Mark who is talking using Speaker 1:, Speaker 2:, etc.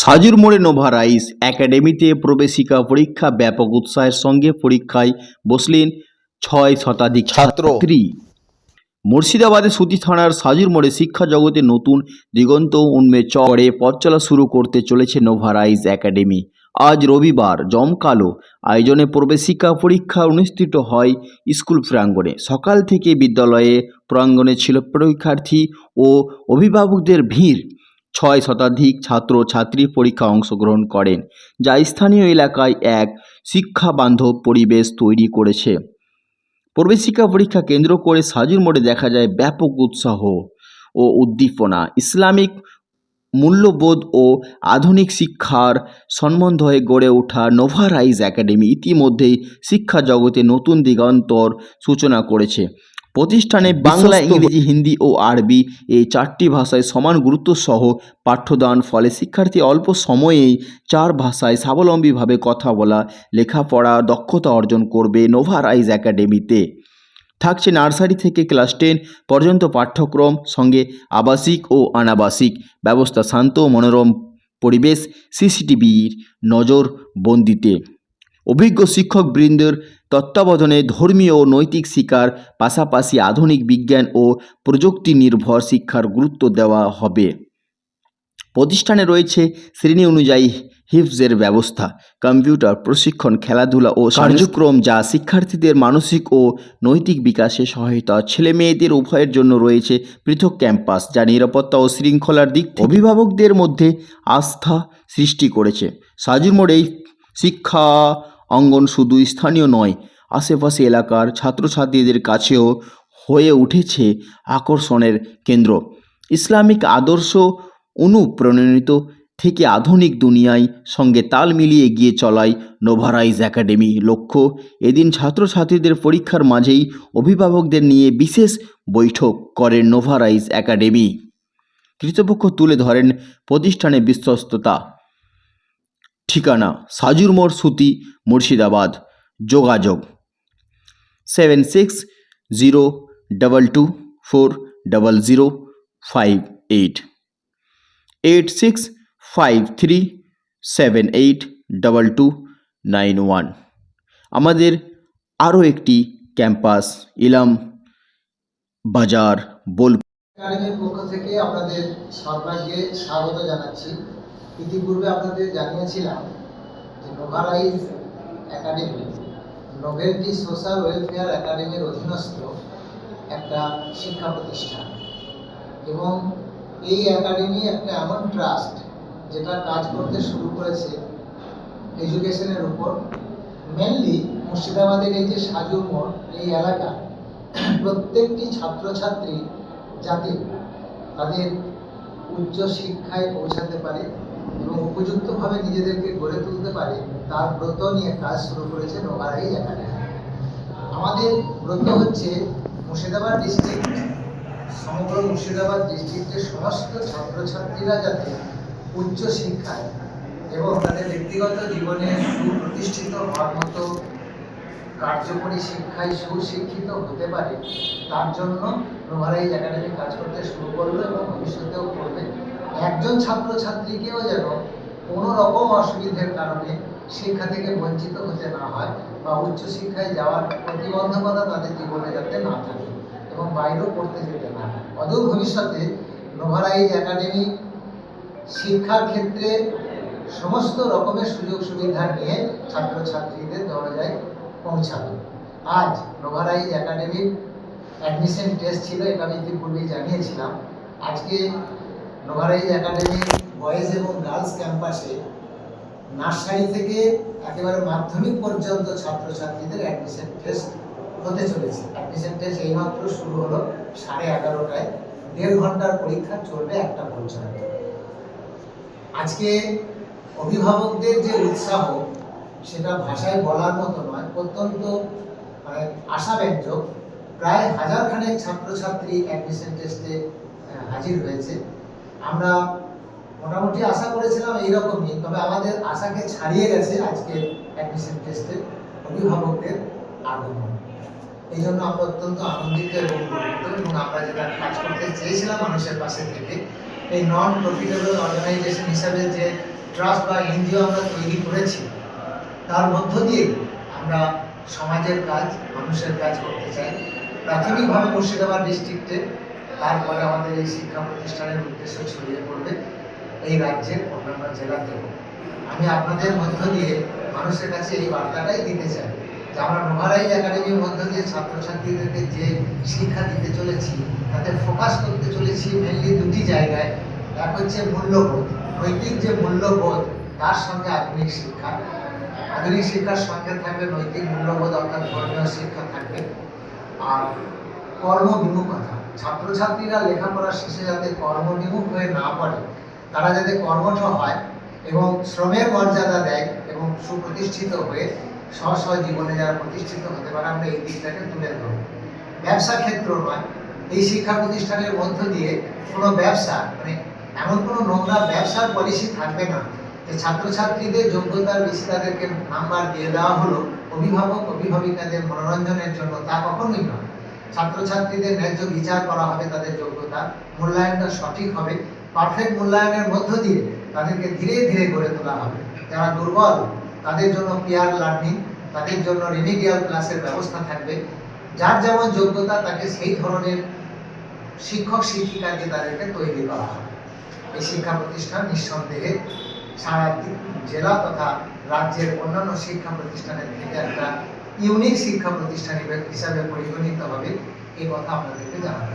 Speaker 1: সাজুর মোড়ে Nova rice একাডেমিতে প্রবেশিকা পরীক্ষা ব্যাপক উৎসাহের সঙ্গে পরীক্ষায় বসলেন ছয় শতাধিক
Speaker 2: ছাত্র।
Speaker 1: মুর্শিদাবাদের সুতি থানার সাজুর মোড়ে শিক্ষা জগতে নতুন দিগন্ত উন্মে চড়ে পথ চলা শুরু করতে চলেছে নোভা রাইস একাডেমি। আজ রবিবার জমকালো আয়োজনে প্রবেশিকা পরীক্ষা অনুষ্ঠিত হয় স্কুল প্রাঙ্গণে। সকাল থেকে বিদ্যালয়ে প্রাঙ্গণে ছিল পরীক্ষার্থী ও অভিভাবকদের ভিড়। ছয় শতাধিক ছাত্র ছাত্রী পরীক্ষা অংশগ্রহণ করেন, যা স্থানীয় এলাকায় এক শিক্ষা বান্ধব পরিবেশ তৈরি করেছে। প্রবেশিকা পরীক্ষা কেন্দ্র করে সাজুর মোড়ে দেখা যায় ব্যাপক উৎসাহ ও উদ্দীপনা। ইসলামিক মূল্যবোধ ও আধুনিক শিক্ষার সম্বন্ধ গড়ে ওঠা নোভা রাইজ একাডেমি ইতিমধ্যেই শিক্ষা জগতে নতুন দিগন্তর সূচনা করেছে। প্রতিষ্ঠানে বাংলা ইংরেজি হিন্দি ও আরবি এই চারটি ভাষায় সমান গুরুত্ব সহ পাঠ্যদান ফলে শিক্ষার্থী অল্প সময়েই চার ভাষায় স্বাবলম্বীভাবে কথা বলা লেখাপড়া দক্ষতা অর্জন করবে নোভা রাইজ একাডেমিতে। থাকছে নার্সারি থেকে ক্লাস টেন পর্যন্ত পাঠ্যক্রম সঙ্গে আবাসিক ও অনাবাসিক। ব্যবস্থা শান্ত মনোরম পরিবেশ সিসিটিভির নজর বন্দিতে অভিজ্ঞ শিক্ষকবৃন্দের তত্ত্বাবধানে ধর্মীয় ও নৈতিক শিক্ষার পাশাপাশি আধুনিক বিজ্ঞান ও প্রযুক্তি নির্ভর শিক্ষার গুরুত্ব দেওয়া হবে। প্রতিষ্ঠানে রয়েছে শ্রেণি অনুযায়ী হিফজের ব্যবস্থা কম্পিউটার প্রশিক্ষণ খেলাধুলা ও কার্যক্রম। যা শিক্ষার্থীদের মানসিক ও নৈতিক বিকাশে সহায়তা। ছেলে মেয়েদের উভয়ের জন্য রয়েছে পৃথক ক্যাম্পাস যা নিরাপত্তা ও শৃঙ্খলার দিক অভিভাবকদের মধ্যে আস্থা সৃষ্টি করেছে। সাজুর মোড়ে শিক্ষা অঙ্গন শুধু স্থানীয় নয়, আশেপাশে এলাকার ছাত্রছাত্রীদের কাছেও হয়ে উঠেছে আকর্ষণের কেন্দ্র। ইসলামিক আদর্শ অনুপ্রেরণিত থেকে আধুনিক দুনিয়ায় সঙ্গে তাল মিলিয়ে এগিয়ে চলায় নোভারাইজ একাডেমি লক্ষ্য, এদিন ছাত্রছাত্রীদের পরীক্ষার মাঝেই অভিভাবকদের নিয়ে বিশেষ বৈঠক করেন নোভারাইজ একাডেমি কৃতপক্ষ তুলে ধরেন প্রতিষ্ঠানে বিশ্বস্ততা। ঠিকানা সাজুর মোড় সুতি, মুর্শিদাবাদ। যোগাযোগ seven six zero double two four double zero five eight. Eight six five three seven eight double two nine one. আমাদের আরও একটি ক্যাম্পাস, ইলাম বাজার বোল
Speaker 3: একাডেমির পক্ষ থেকে আপনাদের সর্বাগ্যে স্বাগত জানাচ্ছি। ইতিপূর্বে আপনাদের জানিয়েছিলাম যে Novarise academy, novelty social welfare একাডেমির অধীনস্থ একটা শিক্ষা প্রতিষ্ঠান। এবং এই একাডেমি একটা এমন ট্রাস্ট যেটা কাজ করতে শুরু করেছে এডুকেশনের উপর। মেনলি মুর্শিদাবাদের এই যে সাজুর মোড়, এই এলাকা, প্রত্যেকটি ছাত্রছাত্রী যাতে তাদের উচ্চ শিক্ষায় পৌঁছাতে পারে এবং উপযুক্তভাবে নিজেদেরকে গড়ে তুলতে পারে, তার ব্রত নিয়ে কাজ শুরু করেছে একাডেমি আমাদের ব্রত হচ্ছে মুর্শিদাবাদ ডিস্ট্রিক্ট, সমগ্র মুর্শিদাবাদ ডিস্ট্রিক্টের সমস্ত ছাত্রছাত্রীরা যাতে উচ্চ শিক্ষায় এবং তাদের ব্যক্তিগত জীবনে সুপ্রতিষ্ঠিত হওয়ার মতো কার্যকরী শিক্ষায় সুশিক্ষিত হতে পারে, তার জন্য নোভারাইজ একাডেমি কাজ করতে শুরু করল এবং ভবিষ্যতেও করবে একজন ছাত্রছাত্রীকেও যেন কোনো রকম অসুবিধার কারণে শিক্ষা থেকে বঞ্চিত হতে না হয় বা উচ্চ শিক্ষায় যাওয়ার প্রতিবন্ধকতা তাদের জীবনে যাতে না থাকে এবং বাইরেও পড়তে যেতে না অদূর ভবিষ্যতে নোভারাইজ একাডেমি শিক্ষার ক্ষেত্রে সমস্ত রকমের সুযোগ সুবিধা নিয়ে ছাত্রছাত্রীদের দরজায় পৌঁছাবে। আজ নোভারাইজ একাডেমির অ্যাডমিশন টেস্ট ছিল, এটা আমি ইতিপূর্বেই জানিয়েছিলাম। আজকে নোভারাইজ একাডেমি বয়েজ এবং গার্লস ক্যাম্পাসে নার্সারি থেকে একেবারে মাধ্যমিক পর্যন্ত ছাত্রছাত্রীদের অ্যাডমিশন টেস্ট হতে চলেছে। অ্যাডমিশন টেস্ট এইমাত্র শুরু হলো সাড়ে এগারোটায়। দেড় ঘণ্টার পরীক্ষা চলবে একটা পর্যন্ত আজকে অভিভাবকদের যে উৎসাহ, সেটা ভাষায় বলার মতো নয়, অত্যন্ত মানে আশাব্যঞ্জক। প্রায় হাজার খানেক ছাত্রছাত্রী অ্যাডমিশন টেস্টে হাজির হয়েছে। আমরা মোটামুটি আশা করেছিলাম এইরকমই, তবে আমাদের আশাকে ছাড়িয়ে গেছে আজকে অ্যাডমিশন টেস্টে অভিভাবকদের আগমন। এই জন্য আমরা অত্যন্ত আনন্দিত এবং গর্বিত, এবং আমরা যেটা কাজ করতে চেয়েছিলাম মানুষের পাশে থেকে, এই নন প্রফিটেবল অর্গানাইজেশন হিসাবে যে ট্রাস্ট বা এনজিও আমরা তৈরি করেছি, তার মধ্য দিয়ে আমরা সমাজের কাজ, মানুষের কাজ করতে চাই। প্রাথমিকভাবে মুর্শিদাবাদ ডিস্ট্রিক্টে তারপরে আমাদের এই শিক্ষা প্রতিষ্ঠানের উদ্দেশ্য ছড়িয়ে পড়বে এই রাজ্যের অন্যান্য জেলাতেও। আমি আপনাদের মধ্য দিয়ে মানুষের কাছে এই বার্তাটাই দিতে চাই যে আমরা নোভারাইজ একাডেমির মধ্য দিয়ে ছাত্রছাত্রীদেরকে যে শিক্ষা দিতে চলেছি, তাতে ফোকাস করতে চলেছি মেনলি দুটি জায়গায়। এক হচ্ছে মূল্যবোধ, নৈতিক যে মূল্যবোধ, তার সঙ্গে আধুনিক শিক্ষা। আধুনিক শিক্ষার সঙ্গে থাকবে নৈতিক মূল্যবোধ, অর্থাৎ ধর্মীয় শিক্ষা থাকবে। আর কর্মবিমুখতা ছাত্রছাত্রীরা লেখাপড়া শেষে যাতে কর্মবিমুখ হয়ে না পড়ে, তারা যাতে কর্মঠ হয় এবং শ্রমের মর্যাদা দেয় এবং সুপ্রতিষ্ঠিত হয়ে স্ব স্ব জীবনে যারা প্রতিষ্ঠিত হতে পারে, আমরা এই দিকটাকে তুলে ধরব। ব্যবসা ক্ষেত্র নয়। এই শিক্ষা প্রতিষ্ঠানের মধ্য দিয়ে কোনো ব্যবসা মানে এমন কোনো নোংরা ব্যবসার পলিসি থাকবে না যে ছাত্রছাত্রীদের যোগ্যতার বেশি তাদেরকে নাম্বার দিয়ে দেওয়া হলো, অভিভাবক, অভিভাবিকাদের মনোরঞ্জনের জন্য তা কখনোই নয়। ছাত্রছাত্রীদের ন্যায্য বিচার করা হবে, তাদের যোগ্যতা মূল্যায়নটা সঠিক হবে পারফেক্ট মূল্যায়নের মধ্য দিয়ে তাদেরকে ধীরে ধীরে গড়ে তোলা হবে। যারা দুর্বল, তাদের জন্য পিয়ার লার্নিং তাদের জন্য রিমিডিয়াল ক্লাসের ব্যবস্থা থাকবে। যার যেমন যোগ্যতা, তাকে সেই ধরনের শিক্ষক, শিক্ষিকা দিয়ে তাদেরকে তৈরি করা হবে। এই শিক্ষা প্রতিষ্ঠান নিঃসন্দেহে সারা জেলা তথা রাজ্যের অন্যান্য শিক্ষা প্রতিষ্ঠানের থেকে একটা ইউনিক শিক্ষা প্রতিষ্ঠান হিসেবে- পরিগণিত হবে এই কথা আপনাদেরকে জানাতে